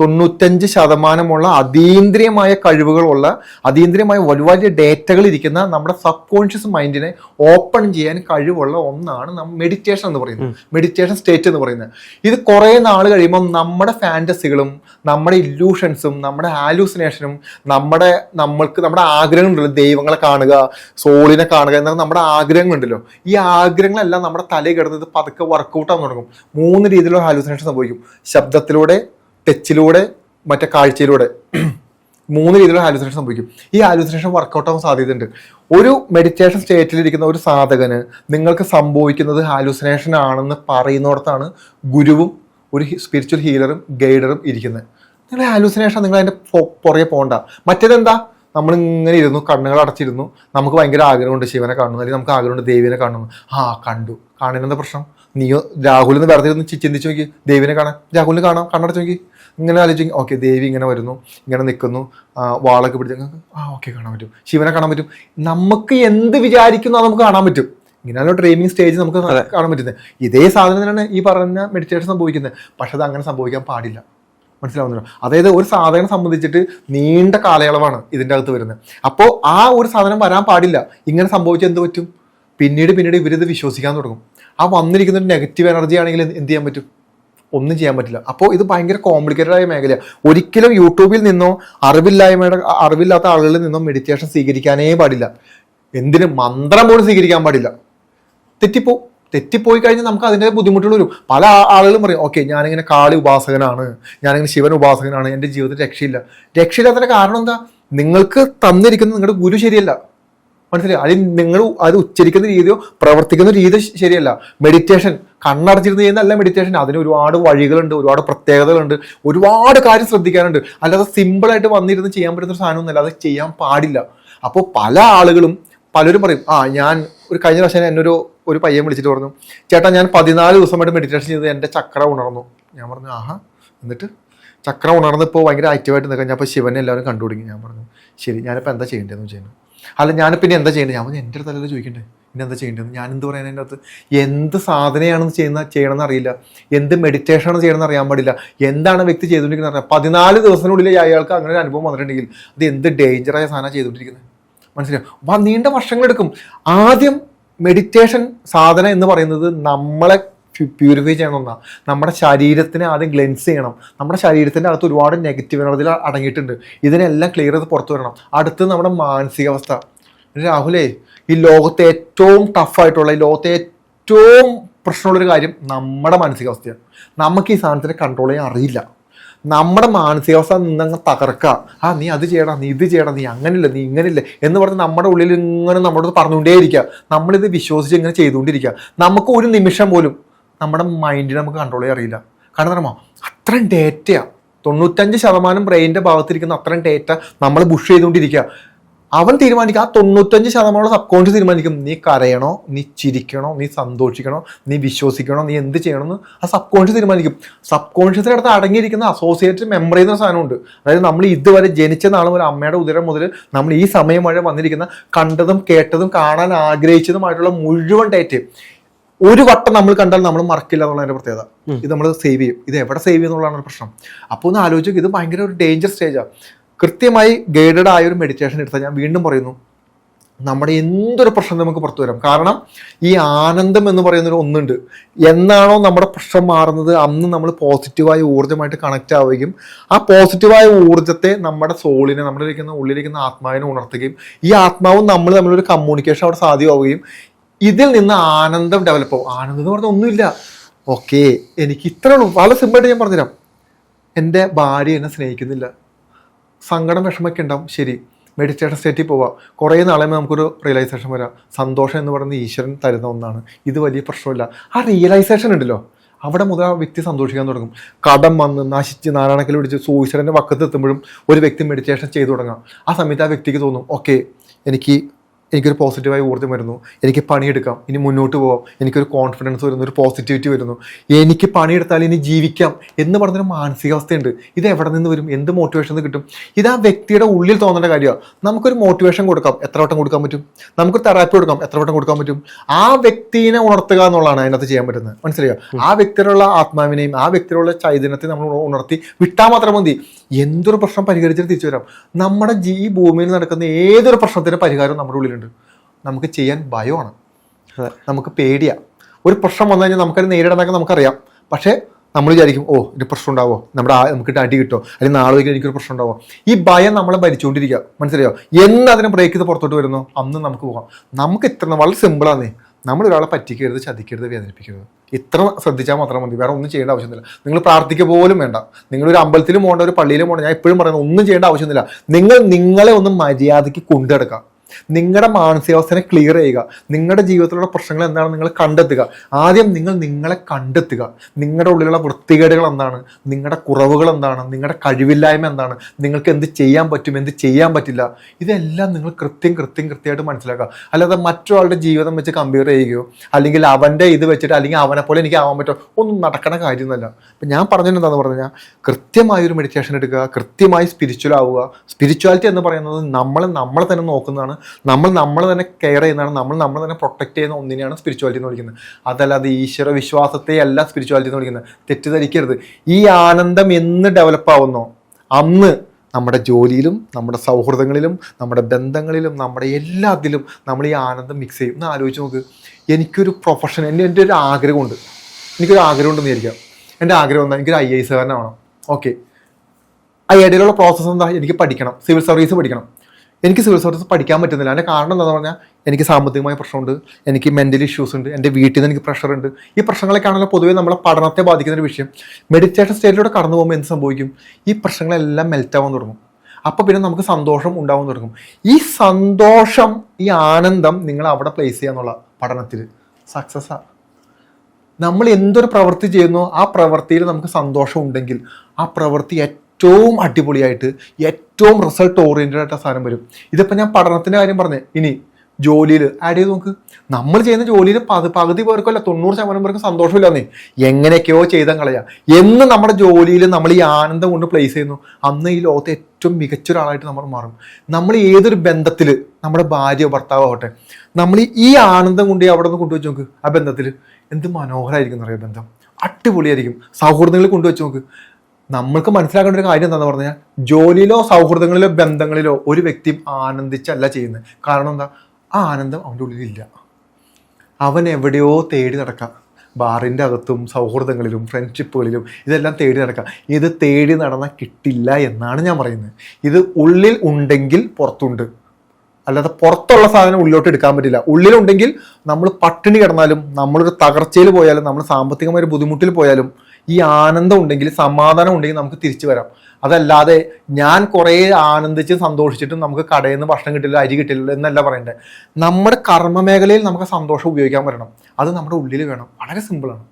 തൊണ്ണൂറ്റഞ്ച് ശതമാനമുള്ള അതീന്ദ്രിയമായ കഴിവുകളുള്ള അതീന്ദ്രിയമായ വലിയ വലിയ ഡേറ്റകൾ ഇരിക്കുന്ന നമ്മുടെ സബ് കോൺഷ്യസ് മൈൻഡിനെ ഓപ്പൺ ചെയ്യാൻ കഴിവുള്ള ഒന്നാണ് നമ്മൾ മെഡിറ്റേഷൻ എന്ന് പറയുന്നത്. മെഡിറ്റേഷൻ സ്റ്റേറ്റ് എന്ന് പറയുന്നത്. ഇത് കുറേ നാൾ കഴിയുമ്പോൾ നമ്മുടെ ഫാന്റസികളും നമ്മുടെ ഇല്യൂഷൻസും നമ്മുടെ ഹാലൂസിനേഷനും നമ്മുടെ നമ്മൾക്ക് നമ്മുടെ ആഗ്രഹങ്ങളുണ്ടല്ലോ. ദൈവങ്ങളെ കാണുക സോളിനെ കാണുക എന്നൊക്കെ നമ്മുടെ ആഗ്രഹങ്ങളുണ്ടല്ലോ. ഈ ആഗ്രഹങ്ങളെല്ലാം നമ്മുടെ തലയിൽ കിടന്നത് പതുക്കെ വർക്കൗട്ട് തുടങ്ങും. മൂന്ന് രീതിയിലുള്ള ഹാലൂസിനേഷൻ സംഭവിക്കും. ശബ്ദത്തിലൂടെ ടച്ചിലൂടെ മറ്റേ കാഴ്ചയിലൂടെ മൂന്ന് രീതിയിലുള്ള ഹാലുസിനേഷൻ സംഭവിക്കും. ഈ ഹാലുസിനേഷൻ വർക്കൗട്ട് ആവാൻ സാധ്യതയുണ്ട്. ഒരു മെഡിറ്റേഷൻ സ്റ്റേറ്റിലിരിക്കുന്ന ഒരു സാധകന് നിങ്ങൾക്ക് സംഭവിക്കുന്നത് ഹാലുസിനേഷൻ ആണെന്ന് പറയുന്നിടത്താണ് ഗുരുവും ഒരു സ്പിരിച്വൽ ഹീലറും ഗൈഡറും ഇരിക്കുന്നത് നിങ്ങൾ ഹാലുസിനേഷൻ നിങ്ങൾ അതിന്റെ പുറകെ പോകണ്ട. മറ്റേതെന്താ? നമ്മൾ ഇങ്ങനെ ഇരുന്നു കണ്ണുകൾ അടച്ചിരുന്നു. നമുക്ക് ഭയങ്കര ആഗ്രഹമുണ്ട് ശിവനെ കാണുന്നു അല്ലെങ്കിൽ നമുക്ക് ആഗ്രഹമുണ്ട് ദേവിനെ കാണുന്നു. ആ കണ്ടു. കാണുന്നതിന്റെ പ്രശ്നം? നീയോ രാഹുലിന്ന് വെറുതെ ഇരുന്ന് നോക്കി. ദേവിനെ കാണാൻ. രാഹുലിനെ കാണാം. കണ്ണടച്ച് നോക്കി. ഇങ്ങനെ ആലോചിക്കും ഓക്കെ ദേവി ഇങ്ങനെ വരുന്നു ഇങ്ങനെ നിൽക്കുന്നു വാളൊക്കെ പിടിച്ച് ആ ഓക്കെ കാണാൻ പറ്റും. ശിവനെ കാണാൻ പറ്റും. നമുക്ക് എന്ത് വിചാരിക്കുന്നു അത് നമുക്ക് കാണാൻ പറ്റും. ഇങ്ങനെയുള്ള ട്രെയിനിങ് സ്റ്റേജ് നമുക്ക് കാണാൻ പറ്റുന്നത്. ഇതേ സാധനം തന്നെയാണ് ഈ പറഞ്ഞ മെഡിറ്റേഷൻ സംഭവിക്കുന്നത്. പക്ഷെ അത് അങ്ങനെ സംഭവിക്കാൻ പാടില്ല. മനസ്സിലാവുന്നില്ല അതായത് ഒരു സാധനം സംബന്ധിച്ചിട്ട് നീണ്ട കാലയളവാണ് ഇതിന്റെ അകത്ത് വരുന്നത്. അപ്പോൾ ആ ഒരു സാധനം വരാൻ പാടില്ല. ഇങ്ങനെ സംഭവിച്ചാൽ എന്ത് പറ്റും? പിന്നീട് പിന്നീട് ഇവരിത് വിശ്വസിക്കാൻ തുടങ്ങും. ആ വന്നിരിക്കുന്ന ഒരു നെഗറ്റീവ് എനർജി ആണെങ്കിൽ എന്ത് ചെയ്യാൻ പറ്റും? ഒന്നും ചെയ്യാൻ പറ്റില്ല. അപ്പോൾ ഇത് ഭയങ്കര കോംപ്ലിക്കേറ്റഡ് ആയ മേഖലയാണ് ഒരിക്കലും യൂട്യൂബിൽ നിന്നോ അറിവില്ലായ്മയുടെ അറിവില്ലാത്ത ആളുകളിൽ നിന്നോ മെഡിറ്റേഷൻ സ്വീകരിക്കാനേ പാടില്ല. എന്തിനും മന്ത്രം പോലും സ്വീകരിക്കാൻ പാടില്ല. തെറ്റിപ്പോ തെറ്റിപ്പോയി കഴിഞ്ഞാൽ നമുക്ക് അതിന്റെ ബുദ്ധിമുട്ടുകൾ വരും. പല ആളുകളും പറയും ഓക്കെ ഞാനിങ്ങനെ കാളി ഉപാസകനാണ്. ഞാനിങ്ങനെ ശിവൻ ഉപാസകനാണ്. എന്റെ ജീവിതത്തിൽ രക്ഷയില്ല. രക്ഷയില്ലാത്തതിന്റെ കാരണം എന്താ? നിങ്ങൾക്ക് തന്നിരിക്കുന്ന നിങ്ങളുടെ ഗുരു ശരിയല്ല. മനസ്സിലായി? അതിൽ നിങ്ങൾ അത് ഉച്ചരിക്കുന്ന രീതിയോ പ്രവർത്തിക്കുന്ന രീതി ശരിയല്ല. മെഡിറ്റേഷൻ കണ്ണടച്ചിരുന്ന് ചെയ്യുന്നതല്ല മെഡിറ്റേഷൻ അതിന് ഒരുപാട് വഴികളുണ്ട് ഒരുപാട് പ്രത്യേകതകളുണ്ട്. ഒരുപാട് കാര്യം ശ്രദ്ധിക്കാനുണ്ട്. അല്ലാതെ സിമ്പിളായിട്ട് വന്നിരുന്ന് ചെയ്യാൻ പറ്റുന്ന സാധനമൊന്നുമല്ല. അത് ചെയ്യാൻ പാടില്ല. അപ്പോൾ പല ആളുകളും പലരും പറയും ആ ഞാൻ ഒരു കഴിഞ്ഞ പ്രാവശ്യം എന്നൊരു ഒരു പയ്യൻ വിളിച്ചിട്ട് പറഞ്ഞു ചേട്ടാ ഞാൻ പതിനാല് ദിവസമായിട്ട് മെഡിറ്റേഷൻ ചെയ്ത് എന്റെ ചക്ര ഉണർന്നു. ഞാൻ പറഞ്ഞു ആഹാ. എന്നിട്ട് ചക്ര ഉണർന്നിപ്പോൾ ഭയങ്കര ആക്റ്റീവായിട്ട് നിൽക്കാൻ ഞാൻ അപ്പോൾ ശിവനെ എല്ലാവരും കണ്ടുപിടിക്കും. ഞാൻ പറഞ്ഞു ശരി ഞാനിപ്പോൾ എന്താ ചെയ്യേണ്ടതെന്ന് വെച്ചാൽ അല്ല ഞാൻ പിന്നെ എന്താ ചെയ്യേണ്ടത്? ഞാൻ എന്റെ അടുത്തല്ലല്ലോ ചോദിക്കണ്ടേ? പിന്നെ എന്താ ചെയ്യേണ്ടത്? ഞാൻ എന്ത് പറയാൻ എന്റെ അകത്ത്? എന്ത് സാധനയാണ് ചെയ്യുന്ന ചെയ്യണമെന്ന് അറിയില്ല. എന്ത് മെഡിറ്റേഷൻ ആണ് ചെയ്യണമെന്ന് അറിയാൻ പാടില്ല. എന്താണ് വ്യക്തി ചെയ്തുകൊണ്ടിരിക്കുന്നത് അറിയാം. പതിനാല് ദിവസത്തിനുള്ളിൽ അയാൾക്ക് അങ്ങനെ ഒരു അനുഭവം വന്നിട്ടുണ്ടെങ്കിൽ അത് എന്ത് ഡേഞ്ചറായ സാധനം ചെയ്തുകൊണ്ടിരിക്കുന്നത്? മനസ്സിലാവും നീണ്ട വർഷങ്ങളെടുക്കും. ആദ്യം മെഡിറ്റേഷൻ സാധനം എന്ന് പറയുന്നത് നമ്മളെ പ്യൂരിഫൈ ചെയ്യണം ചെയ്യണമെന്നാ നമ്മുടെ ശരീരത്തിനെ ആദ്യം ക്ലെൻസ് ചെയ്യണം. നമ്മുടെ ശരീരത്തിന്റെ അകത്ത് ഒരുപാട് നെഗറ്റീവ് എനർജികൾ അടങ്ങിയിട്ടുണ്ട്. ഇതിനെല്ലാം ക്ലിയർ ചെയ്ത് പുറത്തു വരണം. അടുത്ത് നമ്മുടെ മാനസികാവസ്ഥ. രാഹുലേ ഈ ലോകത്തെ ഏറ്റവും ടഫായിട്ടുള്ള ഈ ലോകത്തെ ഏറ്റവും പ്രശ്നമുള്ളൊരു കാര്യം നമ്മുടെ മാനസികാവസ്ഥയാണ്. നമുക്ക് ഈ സാധനത്തിനെ കൺട്രോൾ ചെയ്യാൻ അറിയില്ല. നമ്മുടെ മാനസികാവസ്ഥ നിന്നങ്ങ് തകർക്കുക ആ നീ അത് ചെയ്യണം നീ ഇത് ചെയ്യണം നീ അങ്ങനെയില്ല നീ ഇങ്ങനെയില്ല എന്ന് പറഞ്ഞ് നമ്മുടെ ഉള്ളിൽ ഇങ്ങനെ നമ്മളോട് പറഞ്ഞുകൊണ്ടേയിരിക്കുക നമ്മളിത് വിശ്വസിച്ച് ഇങ്ങനെ ചെയ്തുകൊണ്ടിരിക്കുക നമുക്ക് ഒരു നിമിഷം പോലും നമ്മുടെ മൈൻഡിനെ നമുക്ക് കൺട്രോൾ ചെയ്യാൻ അറിയില്ല. കാരണം എന്താ അത്രയും ഡേറ്റയാണ് തൊണ്ണൂറ്റഞ്ച് ശതമാനം ബ്രെയിന്റെ ഭാഗത്തിരിക്കുന്ന അത്രയും ഡേറ്റ നമ്മൾ ബുഷ് ചെയ്തുകൊണ്ടിരിക്കുക. അവൻ തീരുമാനിക്കുക ആ തൊണ്ണൂറ്റഞ്ച് ശതമാനം സബ് കോൺഷ്യസ് തീരുമാനിക്കും. നീ കരയണോ? നീ ചിരിക്കണോ? നീ സന്തോഷിക്കണോ? നീ വിശ്വസിക്കണോ? നീ എന്ത് ചെയ്യണമെന്ന് ആ സബ് കോൺഷ്യസ് തീരുമാനിക്കും സബ് കോൺഷ്യസിനടുത്ത് അടങ്ങിയിരിക്കുന്ന അസോസിയേറ്റഡ് മെമ്മറി എന്ന സാധനമുണ്ട്. അതായത് നമ്മൾ ഇതുവരെ ജനിച്ച നാൾ മുതൽ അമ്മയുടെ ഉദരം മുതൽ നമ്മൾ ഈ സമയം വരെ വന്നിരിക്കുന്ന കണ്ടതും കേട്ടതും കാണാൻ ആഗ്രഹിച്ചതുമായിട്ടുള്ള മുഴുവൻ ഡേറ്റ് ഒരു വട്ടം നമ്മൾ കണ്ടാൽ നമ്മൾ മറക്കില്ല എന്നുള്ളതിന്റെ പ്രത്യേകത. ഇത് നമ്മൾ സേവ് ചെയ്യും. ഇത് എവിടെ സേവ് ചെയ്യുന്നുള്ളതാണ് ഒരു പ്രശ്നം. അപ്പോൾ ഒന്ന് ആലോചിക്കും ഇത് ഭയങ്കര ഒരു ഡേഞ്ചർ സ്റ്റേജാണ് കൃത്യമായി ഗൈഡഡ് ആയ ഒരു മെഡിറ്റേഷൻ എടുത്താൽ ഞാൻ വീണ്ടും പറയുന്നു നമ്മുടെ എന്തൊരു പ്രശ്നം നമുക്ക് പുറത്തു വരാം. കാരണം ഈ ആനന്ദം എന്ന് പറയുന്നൊരു ഒന്നുണ്ട്. എന്നാണോ നമ്മുടെ പ്രശ്നം മാറുന്നത് അന്ന് നമ്മൾ പോസിറ്റീവായ ഊർജമായിട്ട് കണക്റ്റ് ആവുകയും ആ പോസിറ്റീവായ ഊർജത്തെ നമ്മുടെ സോളിനെ നമ്മുടെ ഇരിക്കുന്ന ഉള്ളിലിരിക്കുന്ന ആത്മാവിനെ ഉണർത്തുകയും ഈ ആത്മാവും നമ്മൾ തമ്മിലൊരു കമ്മ്യൂണിക്കേഷൻ അവിടെ സാധ്യമാവുകയും ഇതിൽ നിന്ന് ആനന്ദം ഡെവലപ്പ് ആവും. ആനന്ദം എന്ന് പറഞ്ഞാൽ ഒന്നുമില്ല. ഓക്കെ എനിക്ക് ഇത്രേ ഉള്ളൂ വളരെ സിമ്പിളായിട്ട് ഞാൻ പറഞ്ഞുതരാം. എന്റെ ഭാര്യ എന്നെ സ്നേഹിക്കുന്നില്ല. സങ്കടം വിഷമൊക്കെ ഉണ്ടാവും. ശരി മെഡിറ്റേഷൻ സ്റ്റേറ്റിൽ പോവാം. കുറേ നാളെ നമുക്കൊരു റിയലൈസേഷൻ വരാം. സന്തോഷം എന്ന് പറയുന്നത് ഈശ്വരൻ തരുന്ന ഒന്നാണ്. ഇത് വലിയ പ്രശ്നമില്ല. ആ റിയലൈസേഷൻ ഉണ്ടല്ലോ. അവിടെ മുതൽ ആ വ്യക്തി സന്തോഷിക്കാൻ തുടങ്ങും. കടം വന്ന് നശിച്ച് നാരായണക്കൽ പിടിച്ച് സൂശ്വരന്റെ വക്കത്ത് എത്തുമ്പോഴും ഒരു വ്യക്തി മെഡിറ്റേഷൻ ചെയ്തു തുടങ്ങാം. ആ സമയത്ത് ആ വ്യക്തിക്ക് തോന്നും ഓക്കെ എനിക്ക് എനിക്കൊരു പോസിറ്റീവായ ഊർജം വരുന്നു. എനിക്ക് പണിയെടുക്കാം. ഇനി മുന്നോട്ട് പോകാം എനിക്കൊരു കോൺഫിഡൻസ് വരുന്നു. ഒരു പോസിറ്റിവിറ്റി വരുന്നു. എനിക്ക് പണിയെടുത്താൽ ഇനി ജീവിക്കാം എന്ന് പറഞ്ഞൊരു മാനസികാവസ്ഥയുണ്ട്. ഇത് എവിടെ നിന്ന് വരും? എന്ത് മോട്ടിവേഷൻ കിട്ടും? ഇത് ആ വ്യക്തിയുടെ ഉള്ളിൽ തോന്നേണ്ട കാര്യമാണ്. നമുക്കൊരു മോട്ടിവേഷൻ കൊടുക്കാം. എത്ര വട്ടം കൊടുക്കാൻ പറ്റും? നമുക്കൊരു തെറാപ്പി കൊടുക്കാം. എത്ര വട്ടം കൊടുക്കാൻ പറ്റും? ആ വ്യക്തിനെ ഉണർത്തുക എന്നുള്ളതാണ് അതിനകത്ത് ചെയ്യാൻ പറ്റുന്നത്. മനസ്സിലായോ? ആ വ്യക്തിയിലുള്ള ആത്മാവിനെയും ആ വ്യക്തിയിലുള്ള ചൈതന്യത്തെ നമ്മൾ ഉണർത്തി വിട്ടാൽ മാത്രം മതി. എന്തൊരു പ്രശ്നം പരിഹരിച്ചിട്ട് തിരിച്ചു വരാം. നമ്മുടെ ഈ ഭൂമിയിൽ നടക്കുന്ന ഏതൊരു പ്രശ്നത്തിന്റെ പരിഹാരം നമ്മുടെ ഉള്ളിലുണ്ട് നമുക്ക് ചെയ്യാൻ ഭയമാണ്. നമുക്ക് പേടിയാ. ഒരു പ്രശ്നം വന്നു കഴിഞ്ഞാൽ നമുക്കത് നേരിടാനൊക്കെ നമുക്കറിയാം. പക്ഷേ നമ്മൾ വിചാരിക്കും ഓ ഒരു പ്രശ്നം ഉണ്ടാവോ? നമ്മുടെ നമുക്ക് അടി കിട്ടോ? അല്ലെങ്കിൽ നാളെ വയ്ക്കാൻ എനിക്കൊരു പ്രശ്നം ഉണ്ടാവോ? ഈ ഭയം നമ്മളെ ഭരിച്ചുകൊണ്ടിരിക്കുക. മനസ്സിലായോ? എന്ന് അതിനെ ബ്രേക്ക് ചെയ്ത് പുറത്തോട്ട് വരുന്നു. അന്ന് നമുക്ക് പോകാം. നമുക്ക് ഇത്ര വളരെ സിമ്പിളാണ് നമ്മൾ ഒരാളെ പറ്റിക്കരുത് ചതിക്കരുത് വേദനിപ്പിക്കരുത്. ഇത്ര ശ്രദ്ധിച്ചാൽ മാത്രം മതി. വേറെ ഒന്നും ചെയ്യേണ്ട ആവശ്യമില്ല. നിങ്ങൾ പ്രാർത്ഥിക്കുക പോലും വേണ്ട. നിങ്ങൾ ഒരു അമ്പലത്തിലും പോകേണ്ട ഒരു പള്ളിയിലും പോകണ്ട. ഞാൻ എപ്പോഴും പറയുന്നത് ഒന്നും ചെയ്യേണ്ട ആവശ്യമില്ല. നിങ്ങൾ നിങ്ങളെ ഒന്ന് മര്യാദയ്ക്ക് കൊണ്ടെടുക്കാം നിങ്ങളുടെ മാനസികാവസ്ഥനെ ക്ലിയർ ചെയ്യുക. നിങ്ങളുടെ ജീവിതത്തിലുള്ള പ്രശ്നങ്ങൾ എന്താണ് നിങ്ങൾ കണ്ടെത്തുക. ആദ്യം നിങ്ങൾ നിങ്ങളെ കണ്ടെത്തുക. നിങ്ങളുടെ ഉള്ളിലുള്ള വൃത്തികേടുകൾ എന്താണ്? നിങ്ങളുടെ കുറവുകൾ എന്താണ്? നിങ്ങളുടെ കഴിവില്ലായ്മ എന്താണ്? നിങ്ങൾക്ക് എന്ത് ചെയ്യാൻ പറ്റും? എന്ത് ചെയ്യാൻ പറ്റില്ല? ഇതെല്ലാം നിങ്ങൾ കൃത്യം കൃത്യം കൃത്യമായിട്ട് മനസ്സിലാക്കുക. അല്ലാതെ മറ്റൊരാളുടെ ജീവിതം വെച്ച് കമ്പയർ ചെയ്യുകയോ അല്ലെങ്കിൽ അവന്റെ ഇത് വെച്ചിട്ട് അല്ലെങ്കിൽ അവനെ പോലെ എനിക്ക് ആവാൻ പറ്റുമോ ഒന്നും നടക്കണ കാര്യമൊന്നുമല്ല. അപ്പം ഞാൻ പറഞ്ഞത് എന്താണെന്ന് പറഞ്ഞാൽ കൃത്യമായ ഒരു മെഡിറ്റേഷൻ എടുക്കുക കൃത്യമായി സ്പിരിച്വൽ ആവുക. സ്പിരിച്വാലിറ്റി എന്ന് പറയുന്നത് നമ്മൾ നമ്മളെ തന്നെ നോക്കുന്നതാണ് നമ്മൾ നമ്മൾ തന്നെ കെയർ ചെയ്യുന്നതാണ് നമ്മൾ നമ്മൾ തന്നെ പ്രൊട്ടക്ട് ചെയ്യുന്ന ഒന്നിനെയാണ് സ്പിരിച്വാലിറ്റി എന്ന് വിളിക്കുന്നത്. അതല്ലാതെ ഈശ്വര വിശ്വാസത്തെ അല്ല സ്പിരിച്വാലിറ്റി എന്ന് വിളിക്കുന്നത്. തെറ്റിദ്ധരിക്കരുത്. ഈ ആനന്ദം എന്ന് ഡെവലപ്പ് ആവുന്നോ? അന്ന് നമ്മുടെ ജോലിയിലും നമ്മുടെ സൗഹൃദങ്ങളിലും നമ്മുടെ ബന്ധങ്ങളിലും നമ്മുടെ എല്ലാത്തിലും നമ്മൾ ഈ ആനന്ദം മിക്സ് ചെയ്യും. എന്ന് ആലോചിച്ച് നോക്ക്. എനിക്കൊരു പ്രൊഫഷൻ എന്റെ എന്റെ ഒരു ആഗ്രഹമുണ്ട്. എനിക്കൊരു ആഗ്രഹം ഉണ്ടെന്ന് വിചാരിക്കാം. എന്റെ ആഗ്രഹം എന്താ? എനിക്കൊരു ഐ എസ് കാരനാവണം. ഓക്കെ ആ ഇടയിലുള്ള പ്രോസസ്സ് എന്താ? എനിക്ക് പഠിക്കണം. സിവിൽ സർവീസ് പഠിക്കണം. എനിക്ക് സിവിൽ സർവീസ് പഠിക്കാൻ പറ്റുന്നില്ല. അതിന്റെ കാരണം എന്താണെന്ന് പറഞ്ഞാൽ എനിക്ക് സാമ്പത്തികമായ പ്രശ്നമുണ്ട്. എനിക്ക് മെന്റൽ ഇഷ്യൂസ് ഉണ്ട്. എന്റെ വീട്ടിൽ നിന്ന് എനിക്ക് പ്രഷർ ഉണ്ട്. ഈ പ്രശ്നങ്ങളൊക്കെയാണല്ലോ പൊതുവേ നമ്മളെ പഠനത്തെ ബാധിക്കുന്ന ഒരു വിഷയം. മെഡിറ്റേഷൻ സ്റ്റേറ്റിലൂടെ കടന്നു പോകുമ്പോൾ എന്ത് സംഭവിക്കും? ഈ പ്രശ്നങ്ങളെല്ലാം മെൽറ്റ് ആവാൻ തുടങ്ങും. അപ്പോൾ പിന്നെ നമുക്ക് സന്തോഷം ഉണ്ടാവാൻ തുടങ്ങും. ഈ സന്തോഷം ഈ ആനന്ദം നിങ്ങൾ അവിടെ പ്ലേസ് ചെയ്യാന്നുള്ള പഠനത്തിൽ സക്സസ് ആണ് നമ്മൾ എന്തൊരു പ്രവൃത്തി ചെയ്യുന്നു ആ പ്രവൃത്തിയിൽ നമുക്ക് സന്തോഷം ഉണ്ടെങ്കിൽ ആ പ്രവൃത്തി ഏറ്റവും അടിപൊളിയായിട്ട് ഏറ്റവും റിസൾട്ട് ഓറിയന്റഡ് ആയിട്ട് സാധനം വരും. ഇതിപ്പോൾ ഞാൻ പഠനത്തിന്റെ കാര്യം പറഞ്ഞേ. ഇനി ജോലിയിൽ ആഡ് ചെയ്ത് നോക്ക്. നമ്മൾ ചെയ്യുന്ന ജോലിയിൽ പകുതി പകുതി പേർക്കല്ല തൊണ്ണൂറ് ശതമാനം പേർക്ക് സന്തോഷമില്ലെന്നേ. എങ്ങനെയൊക്കെയോ ചെയ്താൽ കളയാം. എന്ന് നമ്മുടെ ജോലിയിൽ നമ്മൾ ഈ ആനന്ദം കൊണ്ട് പ്ലേസ് ചെയ്യുന്നു അന്ന് ഈ ലോകത്തെ ഏറ്റവും മികച്ച ഒരാളായിട്ട് നമ്മൾ മാറും. നമ്മൾ ഏതൊരു ബന്ധത്തിൽ നമ്മുടെ ഭാര്യ ഭർത്താവ് ആവട്ടെ നമ്മൾ ഈ ആനന്ദം കൊണ്ട് അവിടെ നിന്ന് കൊണ്ടുവച്ച് നോക്ക്. ആ ബന്ധത്തിൽ എന്ത് മനോഹരമായിരിക്കും എന്നറിയാം ബന്ധം? അടിപൊളിയായിരിക്കും. സൗഹൃദങ്ങളിൽ കൊണ്ടുവച്ച് നോക്ക്. നമ്മൾക്ക് മനസ്സിലാക്കേണ്ട ഒരു കാര്യം എന്താണെന്ന് പറഞ്ഞാൽ ജോലിയിലോ സൗഹൃദങ്ങളിലോ ബന്ധങ്ങളിലോ ഒരു വ്യക്തിയും ആനന്ദിച്ചല്ല ചെയ്യുന്നത്. കാരണം എന്താ? ആ ആനന്ദം അവന്റെ ഉള്ളിലില്ല. അവൻ എവിടെയോ തേടി നടക്കാം. ബാറിന്റെ അകത്തും സൗഹൃദങ്ങളിലും ഫ്രണ്ട്ഷിപ്പുകളിലും ഇതെല്ലാം തേടി നടക്കാം. ഇത് തേടി നടന്നാൽ കിട്ടില്ല എന്നാണ് ഞാൻ പറയുന്നത്. ഇത് ഉള്ളിൽ ഉണ്ടെങ്കിൽ പുറത്തുണ്ട്. അല്ലാതെ പുറത്തുള്ള സാധനം ഉള്ളിലോട്ട് എടുക്കാൻ പറ്റില്ല. ഉള്ളിലുണ്ടെങ്കിൽ നമ്മൾ പട്ടിണി കിടന്നാലും നമ്മളൊരു തകർച്ചയിൽ പോയാലും നമ്മൾ സാമ്പത്തികമായ ഒരു ബുദ്ധിമുട്ടിൽ പോയാലും ഈ ആനന്ദം ഉണ്ടെങ്കിൽ സമാധാനം ഉണ്ടെങ്കിൽ നമുക്ക് തിരിച്ചു വരാം. അതല്ലാതെ ഞാൻ കുറേ ആനന്ദിച്ച് സന്തോഷിച്ചിട്ടും നമുക്ക് കടയിൽ നിന്ന് ഭക്ഷണം കിട്ടില്ല അരി കിട്ടില്ല എന്നല്ല പറയണ്ടേ. നമ്മുടെ കർമ്മ മേഖലയിൽ നമുക്ക് സന്തോഷം ഉപയോഗിക്കാൻ പറ്റണം അത് നമ്മുടെ ഉള്ളിൽ വേണം. വളരെ സിമ്പിളാണ്